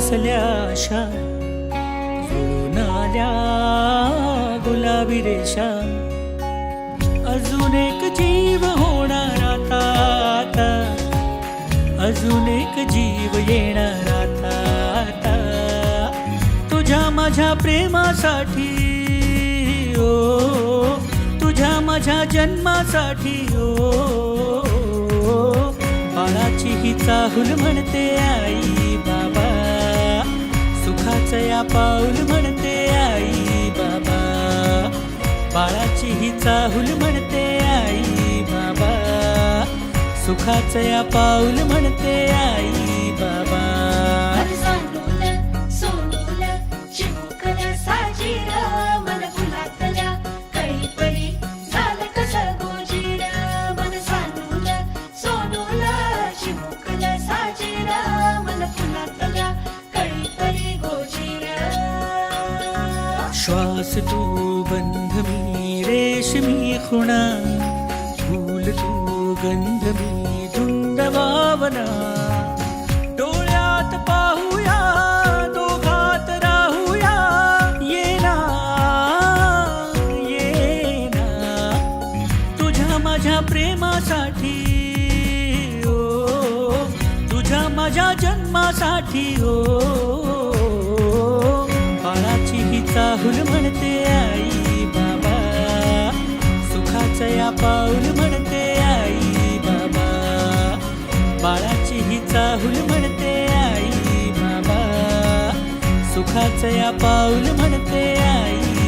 असल्या आशा जुळून आल्या गुलाबी रेषा अजून एक जीव होणार आता आता. अजून एक जीव येणार आता आता. तुझ्या माझ्या प्रेमासाठी ओ. तुझ्या माझ्या जन्मासाठी ओ. बाळाची ही चाहूल म्हणते आई बाबा. सुखाचया पाऊल म्हणते आई बाबा. बाळाची ही चाहूल म्हणते आई बाबा. सुखाचया पाऊल म्हणते आई बाबा. श्वास तू बंध मी रेशमी खुणा फूल तू गंध मी धुंद भावना डोळ्यात पाहूया दोघात राहूया ये ना ये ना तुझ्या माझ्या प्रेमासाठी ओ तुझ्या माझ्या जन्मासाठी ओ. बाळाची चाहूल म्हणते आई बाबा. सुखाचं या पाऊल म्हणते आई बाबा. बाळाची ही चाहूल म्हणते आई बाबा. सुखाचं या पाऊल म्हणते आई